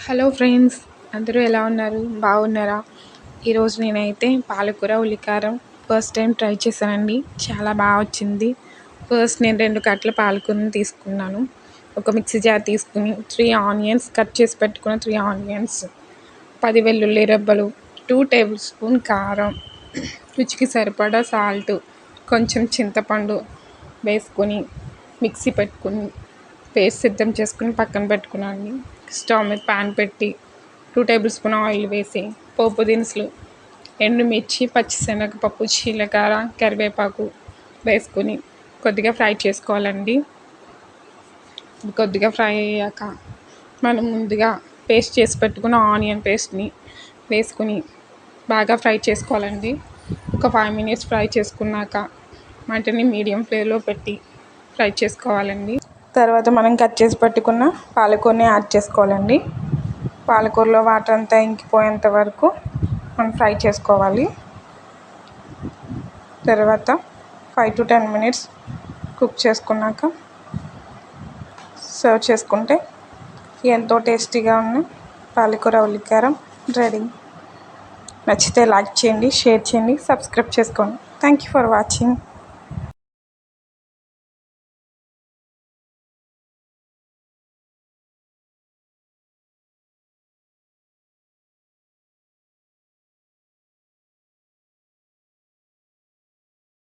Hello friends అందరూ ఎలా ఉన్నారు? బాగున్నారా? ఈరోజు నేనైతే పాలకూర ఉల్లికారం ఫస్ట్ టైం ట్రై చేశానండి. చాలా బాగా వచ్చింది. ఫస్ట్ నేను రెండు కట్టల పాలకూరని తీసుకున్నాను. ఒక మిక్సీ జార్ తీసుకుని త్రీ ఆనియన్స్ కట్ చేసి పెట్టుకున్న త్రీ ఆనియన్స్ పది వెల్లుల్లి రెబ్బలు టూ టేబుల్ స్పూన్ కారం రుచికి సరిపడా సాల్ట్ కొంచెం చింతపండు వేసుకొని మిక్సీ పెట్టుకుని పేస్ట్ సిద్ధం చేసుకుని పక్కన పెట్టుకున్నాను స్టవ్ మీద పాన్ పెట్టి టూ టేబుల్ స్పూన్ ఆయిల్ వేసి పోపు దినుసులు ఎండుమిర్చి పచ్చిశనగపప్పు జీలకర్ర కరివేపాకు వేసుకుని కొద్దిగా ఫ్రై చేసుకోవాలండి. కొద్దిగా ఫ్రై అయ్యాక మనం ముందుగా పేస్ట్ చేసి పెట్టుకున్న ఆనియన్ పేస్ట్ని వేసుకుని బాగా ఫ్రై చేసుకోవాలండి. ఒక ఫైవ్ మినిట్స్ ఫ్రై చేసుకున్నాక మంటని మీడియం ఫ్లేమ్లో పెట్టి ఫ్రై చేసుకోవాలండి. తర్వాత మనం కట్ చేసి పెట్టుకున్న పాలకూరని యాడ్ చేసుకోవాలండి. పాలకూరలో వాటర్ అంతా ఇంకిపోయేంత వరకు మనం ఫ్రై చేసుకోవాలి. తర్వాత five to ten minutes cook చేసుకున్నాక సర్వ్ చేసుకుంటే ఎంతో టేస్టీగా ఉన్న పాలకూర ఉల్లికారం రెడీ. నచ్చితే లైక్ చేయండి షేర్ చేయండి సబ్స్క్రైబ్ చేసుకోండి. Thank you for watching